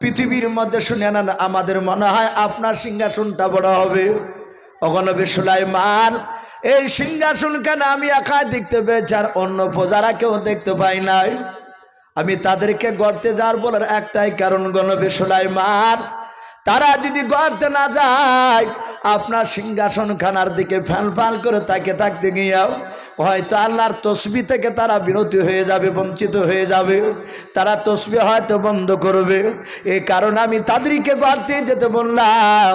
পৃথিবীর মধ্যে শুনে নেন, আমাদের মনে হয় আপনার সিংহাসনটা বড় হবে। অগণবী সুলাইমান, এই সিংহাসন কেন আমি একাই দেখতে পেয়েছি আর অন্য প্রজারা কেউ দেখতে পাই নাই? আমি তাদেরকে গড়তে যাওয়ার বলার একটাই কারণ গণবী সুলাইমান, তারা যদি গড়তে না যায় আপনার সিংহাসন খানার দিকে ফ্যান ফ্যান করে তাকে থাকতে গিয়েও হয়তো আল্লাহর তসবি থেকে তারা বিরতি হয়ে যাবে, বঞ্চিত হয়ে যাবে। তারা তসবি হয়তো বন্ধ করবে। এই কারণে আমি তাদেরকে গড়তে যেতে বললাম,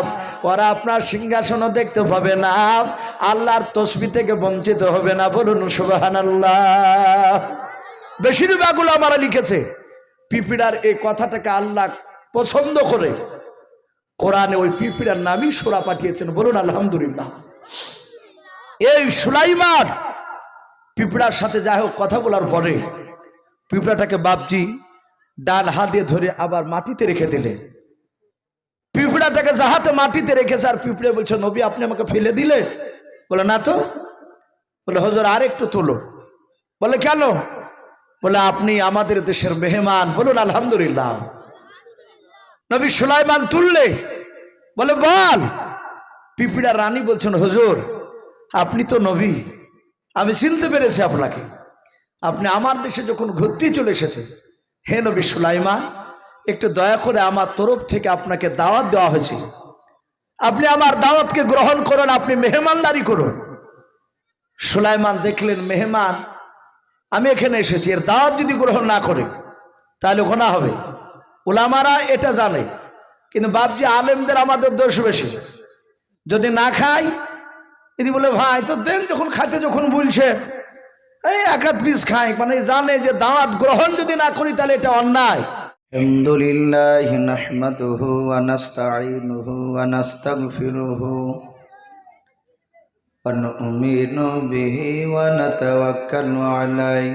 ওরা আপনার সিংহাসনও দেখতে পাবে না, আল্লাহর তসবি থেকে বঞ্চিত হবে না। বলুন সুবাহান আল্লাহ বেশিরভাগগুলো আমারা লিখেছে, পিপিড়ার এই কথাটাকে আল্লাহ পছন্দ করে। কোরআনে ওই পিপিড়ার নামই সোরা পাঠিয়েছেন। বলুন, আলহামদুলিল্লাহ। এই সুলাইমান, পিঁপড়ার সাথে যাই হোক কথা বলার পরে পিঁপড়াটাকে বাপজি ডান হাত ধরে আবার মাটিতে রেখে দিলে। পিঁপড়াটাকে যাহাতে মাটিতে রেখেছে আর পিঁপড়ে বলছে, নবী, আপনি আমাকে ফেলে দিলে? বলে, না তো। বলে, হজর আর একটু তোলো। বলে, কেন? বলে, আপনি আমাদের দেশের মেহমান। বলুন, আলহামদুলিল্লাহ। নবী সুলাইমান তুললে বলে, বল। পিপিড়া রানী বলছেন, হুজুর, আপনি তো নবী। আমি চিনতে পেরেছি আপনাকে। আপনি আমার দেশে যখন ঘুরতে চলে এসেছে হে নবী সুলাইমান, একটু দয়া করে আমার তরফ থেকে আপনাকে দাওয়াত দেওয়া হয়েছে। আপনি আমার দাওয়াতকে গ্রহণ করুন, আপনি মেহমানদারি করুন। সুলাইমান দেখলেন, মেহমান, আমি এখানে এসেছি। এর দাওয়াত যদি গ্রহণ না করে, তাহলে গোনা হবে। ওলামারা এটা জানে। কিন্তু বাপজি আলেমদের আমাদের দোষ বেশি যদি না খাই যদি বলে ভাই তো দেন যখন খাইতে যখন বলছে এই এক আধ পিস খাই মানে জানে যে দাওয়াত গ্রহণ যদি না করি তাহলে এটা অন্যায় الحمد لله نحمده ونستعينه ونستغفره ونؤمن به ونتوكل عليه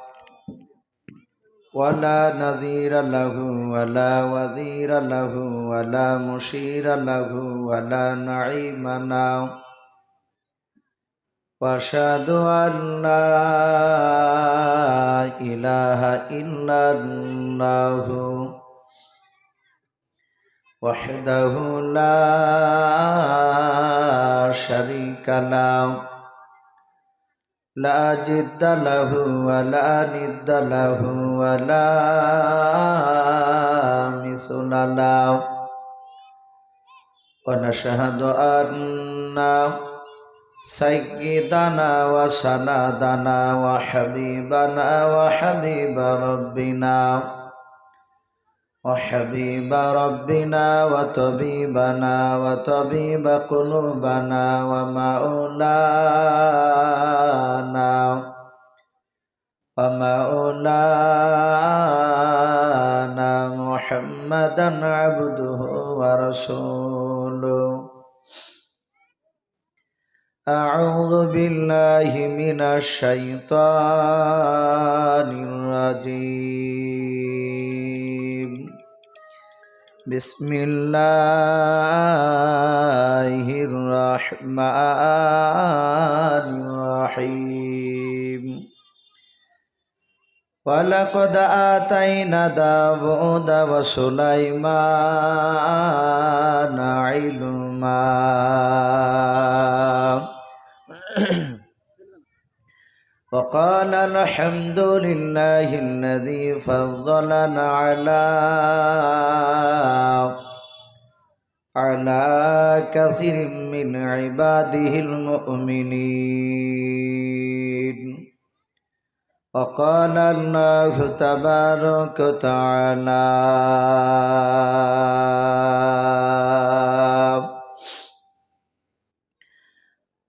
ولا نذير له ولا وزير له ولا مشير له ولا نعيم له واشهد ان لا اله الا الله وحده لا شريك له لا جد له ولا ند له ولا مثل له ونشهد أن سيدنا وسندنا وحبيبنا وحبيب ربنا وحبيب ربنا وطبيبنا وطبيب قلوبنا ومولانا ومولانا محمدا عبده ورسوله أعوذ بالله من الشيطان الرجيم بسم الله الرحمن الرحيم ولقد آتينا داود وسليمان علما وقال الحمد لله الذي فضلنا على على كثير من عباده المؤمنين وقال الله تبارك وتعالى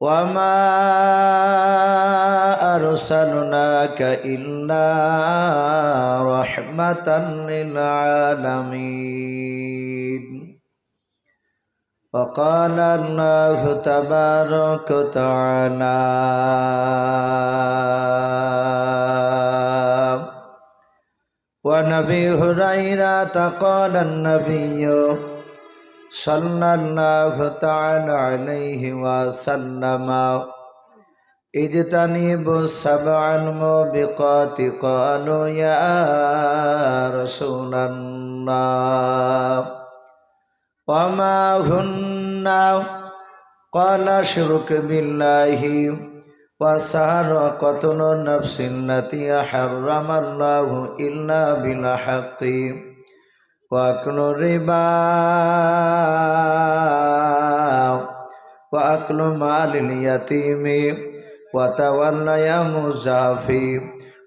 وما أرسلناك إلا رحمة للعالمين. وقال الله تبارك وتعالى أبي هريرة قال النبي صلى الله تعالى عليه وسلم اجتنبوا السبع الموبقات قالوا يا رسول الله وما هن قال شرك بالله وسهر قتل النفس التي حرم الله إلا بالحق وأكل الربا وأكل مال اليتيم وتولى مزافي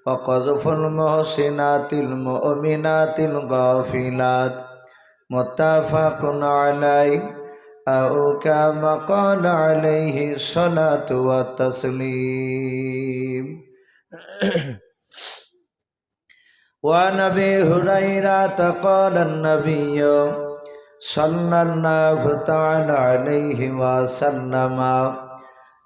وقذف المحسنات المؤمنات الغافلات متفق عليه أو كما قال عليه الصلاة والتسليم وعن ابي هريره قال النبي صلى الله تعالى عليه وسلم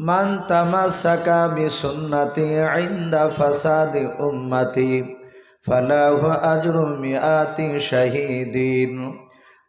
من تمسك بسنتي عند فساد امتي فله اجر مئات شهيدين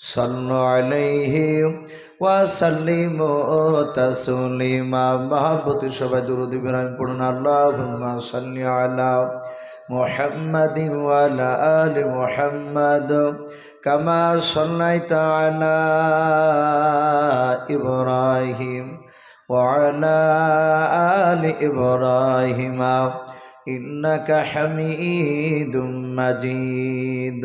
صلوا عليه وسلموا تسليما محبت সবাই দরুদ ইব্রাহিম পড়ুন আল্লাহুম্মা সাল্লি আলা محمد وعلى آل محمد كما صليت على إبراهيم وعلى آل إبراهيم إنك حميد مجيد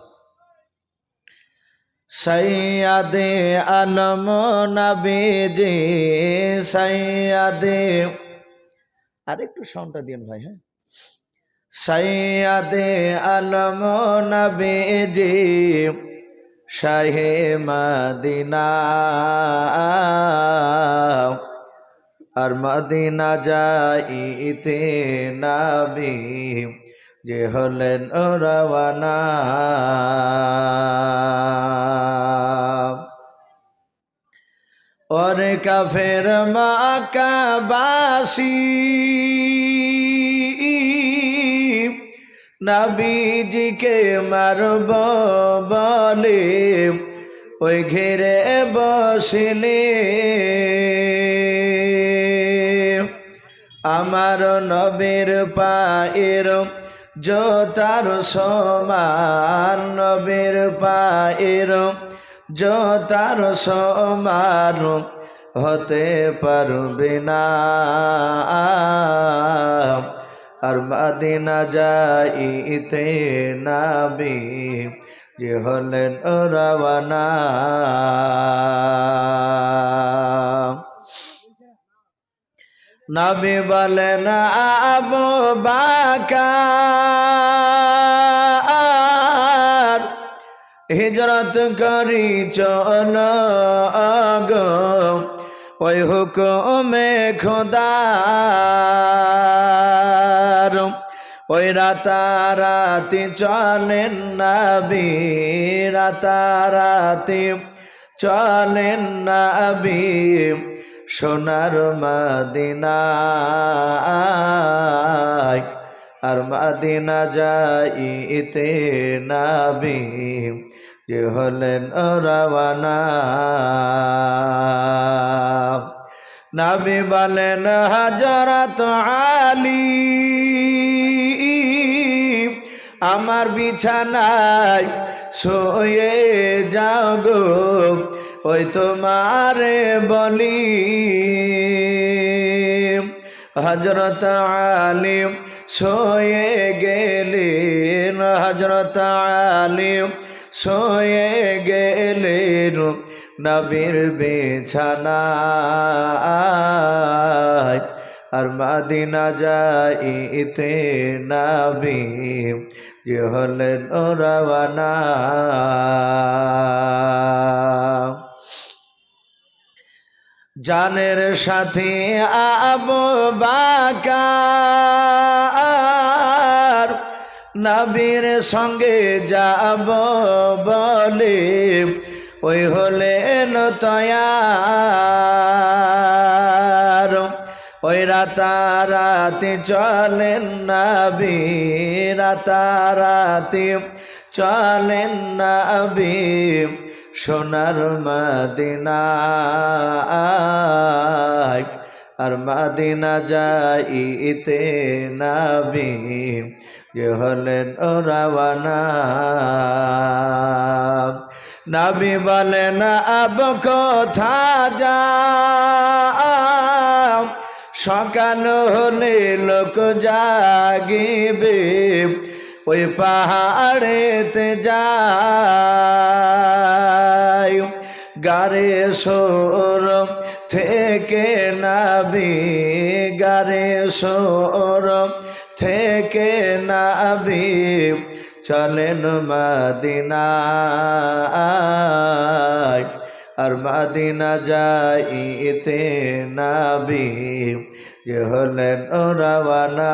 সৈয়াদে আলম নবীজি, সৈয়াদে আর একটু সাউন্ডটা দিন ভাই হ্যাঁ। সৈয়াদে আলম নবীজি, শাহে মদিনা। আর মদিনা যাইতে নাবি। যে হলেন রওয়ানা। ওরে কাফের মাকাবাসী, নবীজিকে মারব বলে ওই ঘেরে বসলে। আমার নবীর পায়ের জোতার সমান নবীর পায়ের, জোতার সমান হতে পারবে না। আর মাদিনা যাইতে নাবি, যে হলেন রাওয়ানা। নবী বলেন, আবু বাকার, হিজরত করি চল ওই হুকুমে খোদার, ওই রাতারাতি চলেন নবী, রাতারাতি চলেন নবী। সোনার মাদিনায়, আর মাদিনা যাইতে নাবি, যে হলেন রাওয়ানা। নাবি বলেন হাজরত আলী, আমার বিছানায় সোয়ে যাগো ওই তোমারে বলি হজরত আলিম সোয়ে গেলেন হজরত আলিম সোয়ে গেলেন নবীর বিছানায় আর মাদিনা যাইতে নাবি যে হলেন রাওয়ানা। জানের সাথে আবু বাকার নবীর সঙ্গে যাব বলে, ওই হলেন তয়ার। ওই রাতারাতি চলেন নাবি, রাতারাতি চলেন নাবি। সোনার মাদিনায়, আর মাদিনা যাইতে নাবি, যে হলেন রাওয়ানা। নাবি বলে, না আব কথা যা সকাল হলে লোক জাগিবে ওই পাহাড়েতে যায় গারে সোর থেকে নাবি, গারে সোর থেকে নাবি, চলেন মাদিনায়। আর মাদিনা যাইতে নাবি, যে হলেন ও রাওয়ানা।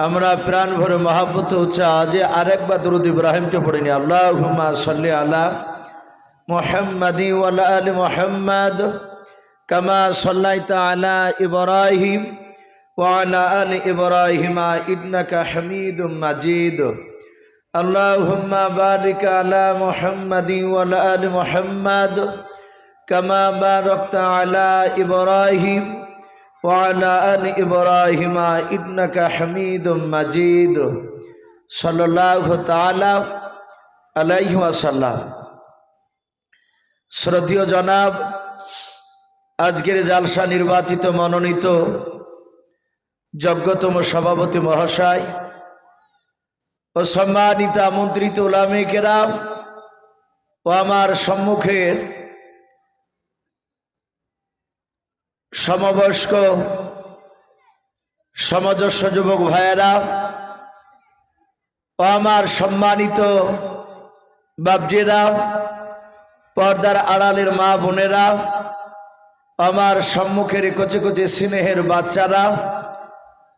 আমরা প্রাণ ভরে মহাব্বত হচ্ছে আজ আরেকবার দরুদ ইব্রাহিমটা পড়িনি আল্লাহ হুমা সাল্লি আলা মোহাম্মদি ওয়ালা আলী মোহাম্মদ কামা সাল্লাইতা আলা ইব্রাহিম ওয়ালা আলী ইব্রাহিমা ইন্নাকা হামিদুম মাজিদ اللهم بارك على محمد وعلى ال محمد كما باركت على ابراهيم وعلى ال ابراهيم انك حميد مجيد صلى الله تعالى عليه وسلم শ্রদ্ধীয় জনাব আজকের জালসা নির্বাচিত মনোনীত যোগ্যতম সভাপতি মহাশয় ও সম্মানিত আমন্ত্রিত ওলামে কেরাম ও আমার সম্মুখের সমবয়স্ক সমজস্ব যুবক ভাইয়েরা, ও আমার সম্মানিত বাবজিরা পর্দার আড়ালের মা বোনেরা, আমার সম্মুখের কচে কচে স্নেহের বাচ্চারা,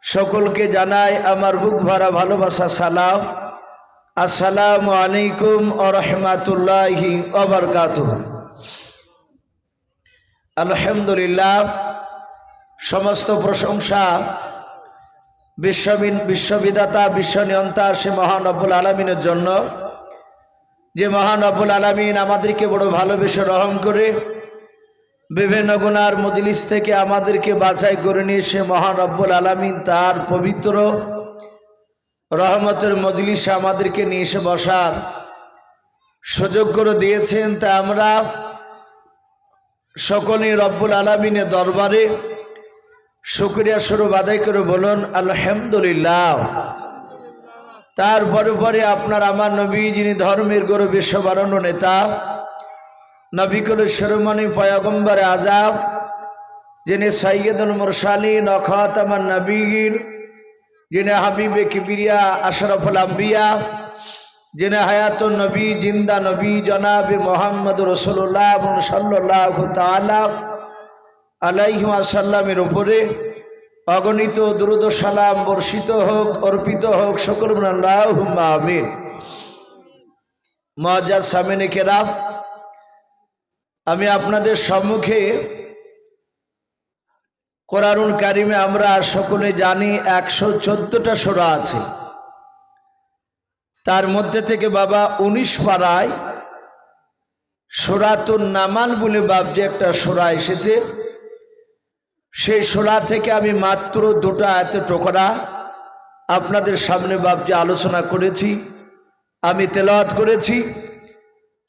সকলকে জানাই আমার বুক ভরা ভালোবাসা, সালাম। আসসালামু আলাইকুম ও রহমাতুল্লাহি অবরকাত আলহামদুলিল্লাহ, সমস্ত প্রশংসা বিশ্ববিন বিশ্ববিদাতা বিশ্বনিয়ন্তা, সে মহান আব্বুল আলমিনের জন্য। যে মহান আব্বুল আলমিন আমাদেরকে বড় ভালোবেসে রহম করে বিভিন্ন গুনার মজলিস থেকে আমাদেরকে বাছাই করে নিয়ে সে মহান রব্বুল আলমিন তার পবিত্র রহমতের মজলিসে আমাদেরকে নিয়ে এসে বসার সুযোগ করে দিয়েছেন। তা আমরা সকলেই রব্বুল আলমিনের দরবারে শুক্রিয়া স্বরূপ আদায় করে বলুন, আলহামদুলিল্লাহ। তারপরে পরে আপনার আমার নবী, যিনি ধর্মের গরু বিশ্ববারণ্য নেতা নবিকুল শিরোমণি পয়গম্বর আজাব যিনি সৈয়দুল মুরসালিন অখাতামান নবীর যিনি হাবিবে কিবিরিয়া আশরফুল আম্বিয়া যিনি হায়াত নবী, জিন্দা নবী, জনাবে মোহাম্মদ রসুল্লাহ সাল্লাহ তালা সাল্লামের উপরে অগণিত দ্রুত সালাম বর্ষিত হোক, অর্পিত হোক, সকল আমিন। মহাজাজ সামিনে কেরাম, আমি আপনাদের সম্মুখে কোরআনুল কারিমে আমরা সকলে জানি একশো চোদ্দটা সোরা আছে। তার মধ্যে থেকে বাবা উনিশ পাড়ায় সোরাতুন নামান বলে বাবজি একটা সোরা এসেছে। সেই সোরা থেকে আমি মাত্র দুটো এত টোকরা আপনাদের সামনে বাবজি আলোচনা করেছি, আমি তেলাওয়াত করেছি।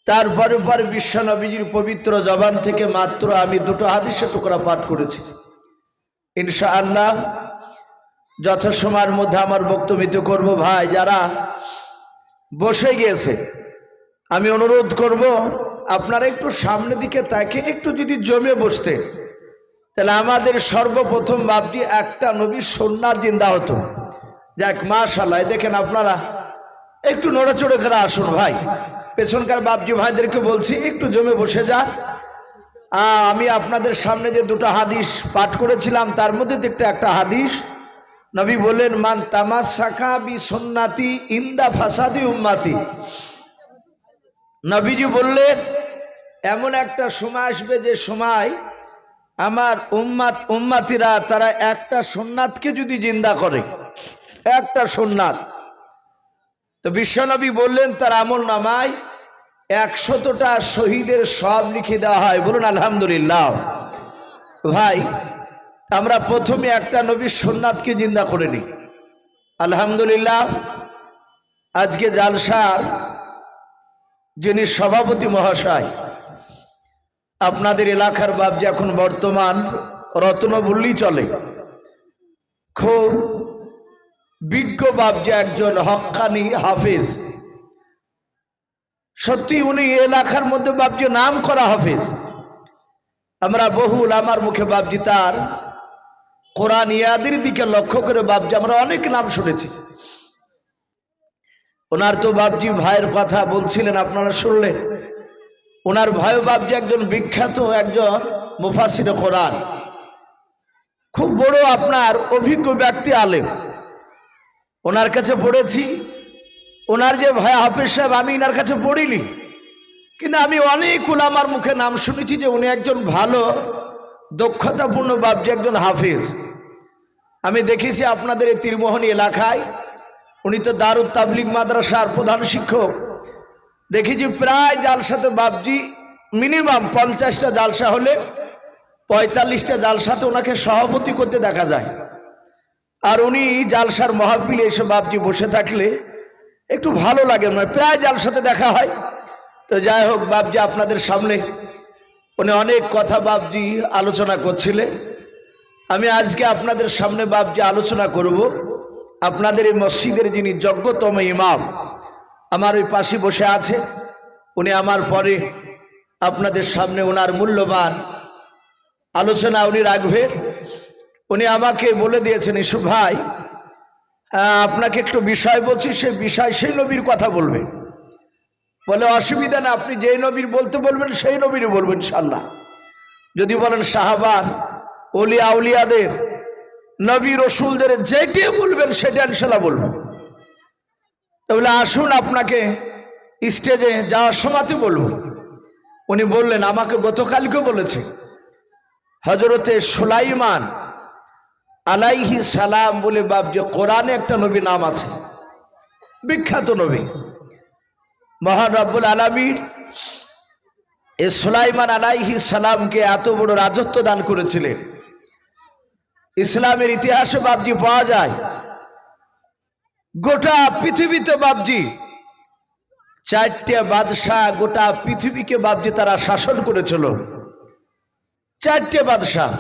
তারপরে পরে বিশ্বনবীজির পবিত্র জবান থেকে মাত্র আমি দুটো হাদিসে টুকরা পাঠ করেছি। ইনশা আল্লাহ যথাসময়ের মধ্যে আমার বক্তব্য করব। ভাই, যারা বসে গিয়েছে। আমি অনুরোধ করব, আপনারা একটু সামনের দিকে তাকে একটু যদি জমে বসতেন তাহলে আমাদের সর্বপ্রথম বাপটি একটা নবীর সন্ন্যাস জিন্দা হতো। যাক মাশাল্লাহ দেখেন আপনারা। একটু নড়াচড়ে করে আসুন ভাই। পেছনকার বাপজি ভাইদেরকে বলছি, একটু জমে বসে যান। আমি আপনাদের সামনে যে দুটো হাদিস পাঠ করেছিলাম, তার মধ্যে একটা হাদিস। নবী বললেন, মান তামাস শাখা বি সন্নাতি ইন্দা ফাসাদি উম্মাতি। নবীজি বললেন, এমন একটা সময় আসবে যে সময় আমার উম্মাত, উম্মাতিরা তারা একটা সোননাথকে যদি জিন্দা করে, একটা সোননাথ তো বিশ্বনবী বললেন, তার আমল নামায় একশতটা শহীদের সব লিখে দেওয়া হয়। বলুন, আলহামদুলিল্লাহ। ভাই আমরা প্রথমে একটা নবীর সোননাথকে জিন্দা করে নিই। আলহামদুলিল্লাহ, আজকে জালসার যিনি সভাপতি মহাশয়, আপনাদের এলাকার যে এখন বর্তমান রত্ন বললেই চলে, খুব বিজ্ঞ যে একজন হক্কানি হাফিজ, সত্যি উনি এলাকার মধ্যে বাপজি নাম করা হাফিজ। আমরা বহুল আমার মুখে বাপজি তার কোরআন ইয়াদের দিকে লক্ষ্য করে বাপজি, আমরা অনেক নাম শুনেছি। ওনার তো বাপজি ভাইয়ের কথা বলছিলেন, আপনারা শুনলেন। ওনার ভাই বাপজি একজন বিখ্যাত একজন মুফাসির কোরআন। খুব বড় আপনার অভিজ্ঞ ব্যক্তি, আলেম। ওনার কাছে পড়েছি। ওনার যে ভাই হাফিজ সাহেব, আমি ওনার কাছে পড়িনি। কিন্তু আমি অনেক উলামার মুখে নাম শুনেছি যে উনি একজন ভালো, দক্ষতাপূর্ণ বাবজি একজন হাফিজ। আমি দেখেছি আপনাদের এই তীরমোহনী এলাকায়। উনি তো দারুদ তাবলিগ মাদ্রাসার প্রধান শিক্ষক। দেখেছি প্রায় জালসাতে বাবজি মিনিমাম পঞ্চাশটা জালসা হলে পঁয়তাল্লিশটা জালসাতে ওনাকে সভাপতি করতে দেখা যায়। আর উনি জালসার মহাপিলে এসে বাবজি বসে থাকলে একটু ভালো লাগে মানে প্রায় জালসাতে দেখা হয়। তো যাই হোক বাবজি আপনাদের সামনে। উনি অনেক কথা বাবজি আলোচনা করছিলেন। আমি আজকে আপনাদের সামনে বাপ যে আলোচনা করব, আপনাদের এই মসজিদের যিনি যোগ্যতম ইমাম, আমার ওই পাশে বসে আছে। উনি আমার পরে আপনাদের সামনে ওনার মূল্যবান আলোচনা উনি রাখবেন উনি আমাকে বলে দিয়েছেন, ইসু ভাই আপনাকে একটু বিষয় বলছি, সে বিষয় সেই নবীর কথা বলবেন বলে, অসুবিধা না, আপনি যেই নবীর বলতে বলবেন, সেই নবীরই বলবেন ইনশাল্লাহ যদি বলেন সাহাবান অলিয়া উলিয়াদের, নবী রসুলদের যেটি বলবেন সেটা ইনশাল্লাহ বলবেন তাহলে আসুন আপনাকে স্টেজে যাওয়ার সময়তে বলব। উনি বললেন, আমাকে গতকালকে বলেছে হজরতে সুলাইমান আলাইহি সালাম বলে বাপ, যে কোরআনে একটা নবী নাম আছে, বিখ্যাত নবী। মহান রব্বুল আলমীর এ সুলাইমান আলাইহি সালামকে এত বড় রাজত্ব দান করেছিলেন। ইসলামের ইতিহাসে বাবজি পাওয়া যায়। গোটা পৃথিবীতে বাবজি চারটে বাদশাহ গোটা পৃথিবীকে বাবজি তারা শাসন করেছিল। চারটে বাদশাহ।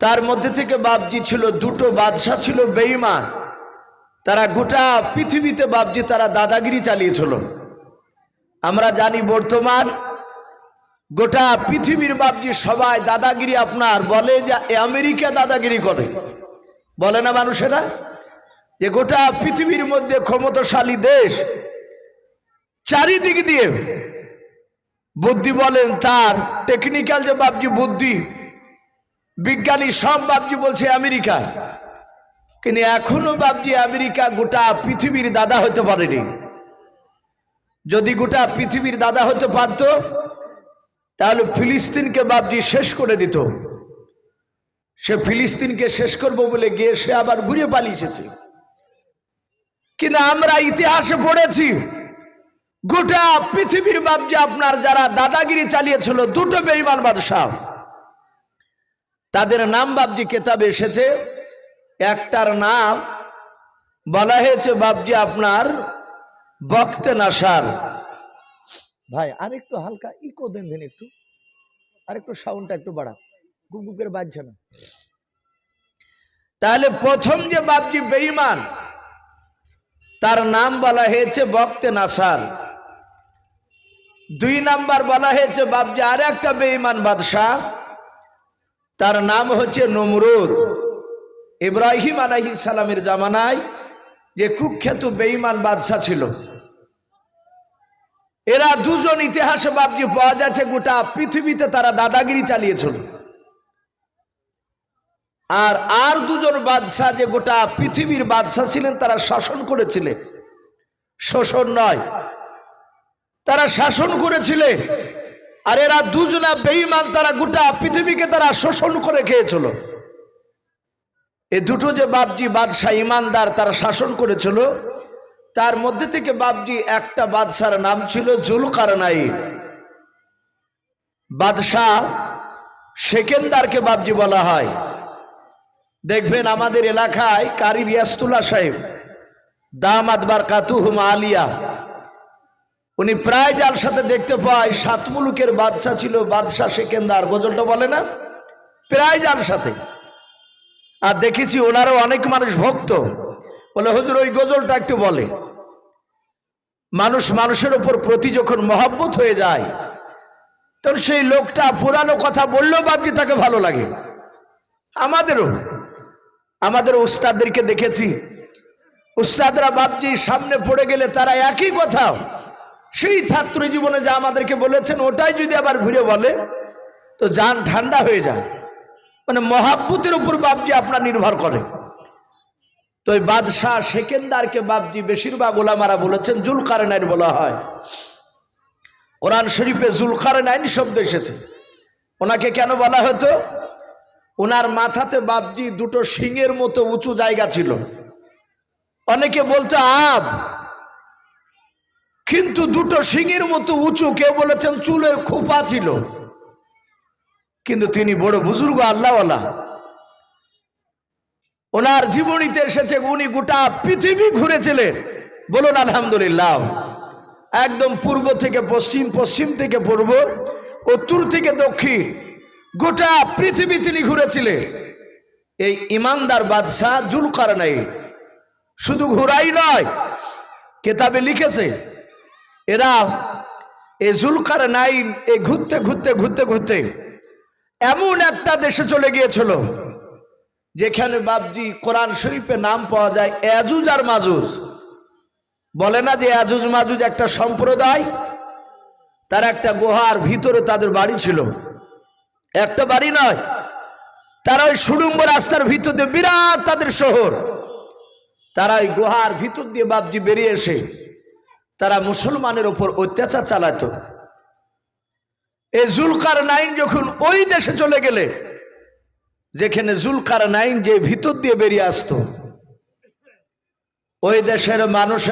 তার মধ্যে থেকে বাবজি ছিল, দুটো বাদশাহ ছিল বেঈমান। তারা গোটা পৃথিবীতে বাবজি তারা দাদাগিরি চালিয়েছিল। আমরা জানি বর্তমান গোটা পৃথিবীর বাবজি সবাই দাদাগিরি আপনার বলে যে আমেরিকা দাদাগিরি করে। বলে না মানুষেরা? যে গোটা পৃথিবীর মধ্যে ক্ষমতাশালী দেশ, চারিদিক দিয়ে বুদ্ধি বলেন তার টেকনিক্যাল যে বাবজি বুদ্ধি, বিজ্ঞানী সব বাবজি বলছে আমেরিকা। কিন্তু এখনও বাবজি আমেরিকা গোটা পৃথিবীর দাদা হতে পারেনি। যদি গোটা পৃথিবীর দাদা হতে পারত তাহলে ফিলিস্তিনকে বাবজি শেষ করে দিত। সে ফিলিস্তিনকে শেষ করব বলে গিয়ে সে আবার ঘুরে পালিয়েছে কিন্তু আমরা ইতিহাসে পড়েছি, গোটা পৃথিবীর বাবজি আপনার যারা দাদাগিরি চালিয়েছিল, দুটো বেইমান বাদশাহ। তাদের নাম বাবজি কেতাবে এসেছে, একটার নাম বলা হয়েছে বাবজি আপনার বক্তে নাসার। ভাই, আর একটু হালকা ইকো দেন দেন একটু। আর একটু সাউন্ডটা একটু বাড়া গুগুকের বাজছে না। তাহলে প্রথম যে বাবজি বেঈমান, তার নাম বলা হয়েছে বক্তে নাসার। দুই নাম্বার বলা হয়েছে বাবজি আর একটা বেঈমান বাদশাহ, তার নাম হচ্ছে নমরুদ। ইব্রাহিম আলাহি সালামের জামানায় যে কুখ্যাত বেঈমান বাদশাহ ছিল। এরা দুজন ইতিহাসে বাবজি পাওয়া যাচ্ছে, গোটা পৃথিবীতে তারা দাদাগিরি চালিয়েছিল। আর আর দুজন বাদশাহ যে গোটা পৃথিবীর বাদশাহ ছিলেন, তারা শাসন করেছিলেন। শোষণ নয়, তারা শাসন করেছিলেন আর এরা দুজনা বেঈমান, তারা গোটা পৃথিবীকে তারা শোষণ করে খেয়েছিল। এই দুটো যে বাবজি বাদশাহ, ইমানদার, তারা শাসন করেছিল। তার মধ্যে থেকে বাবজি একটা বাদশার নাম ছিল জুলকার নাই বাদশাহ সেকেন্দারকে বাবজি বলা হয়। দেখবেন আমাদের এলাকায় কারি রিয়াস্তুল্লাহ সাহেব দামাদ বার কাতুহুম আলিয়া, উনি প্রায় যার সাথে দেখতে পায় সাত মুলুকের বাদশাহ ছিল বাদশাহ সেকেন্দার, গজলটা বলে না? প্রায় যার সাথে। আর দেখেছি ওনারও অনেক মানুষ ভক্ত। বলে, হুজুর, ওই গজলটা একটু বলে। মানুষ মানুষের ওপর প্রতি যখন মহাব্বত হয়ে যায়, তখন সেই লোকটা পুরানো কথা বললেও বাপজি তাকে ভালো লাগে। আমাদেরও, আমাদের উস্তাদদেরকে দেখেছি। উস্তাদরা বাপজি সামনে পড়ে গেলে তারা একই কথা। সেই ছাত্র জীবনে যা আমাদেরকে বলেছেন, ওটাই যদি আবার ঘুরে বলে, তো যান ঠান্ডা হয়ে যায়। মানে মহাব্বতের উপর বাপজি আপনার নির্ভর করে। তো ওই বাদশাহ সেকেন্দারকে বাপজি বেশিরভাগ ওলামারা বলেছেন জুলকার নাইন বলা হয়। কোরআন শরীফে জুলকার নাইন শব্দ এসেছে। ওনাকে কেন বলা হতো? ওনার মাথাতে বাপজি দুটো শিঙের মতো উঁচু জায়গা ছিল। অনেকে বলতো, আব, কিন্তু দুটো শিঙের মতো উঁচু, কেউ বলেছেন চুলের খোপা ছিল। কিন্তু তিনি বড় বুজুর্গ আল্লাহওয়ালা। ওনার জীবনীতে এসেছে উনি গোটা পৃথিবী ঘুরেছিলেন। বলুন, আলহামদুলিল্লাহ। একদম পূর্ব থেকে পশ্চিম পশ্চিম থেকে পূর্ব, উত্তর থেকে দক্ষিণ, গোটা পৃথিবী তিনি ঘুরেছিলেন। এই ইমানদার বাদশাহ জুলকার নাই শুধু ঘুরাই নয়, কেতাবে লিখেছে, এরা এই জুলকার নাইন এই ঘুরতে ঘুরতে ঘুরতে ঘুরতে এমন একটা দেশে চলে গিয়েছিল। যেখানে বাবজি কোরআন শরীফে নাম পাওয়া যায় এজুজ আর মাজুজ। বলে না যে এজুজ মাজুজ একটা সম্প্রদায়? তার একটা গুহার ভিতরে তাদের বাড়ি ছিল। একটা বাড়ি নয়। তারা ওই সুড়ুম্ব রাস্তার ভিতর বিরাট তাদের শহর। তারা ওই গুহার ভিতর দিয়ে বাবজি বেরিয়ে এসে তারা মুসলমানের ওপর অত্যাচার চালাতো। এ জুলকার নাইন যখন ওই দেশে চলে গেলে যেখানে জুলকার নাইন যে ভিতর দিয়ে বেরিয়ে আসতো ওই দেশের মানুষ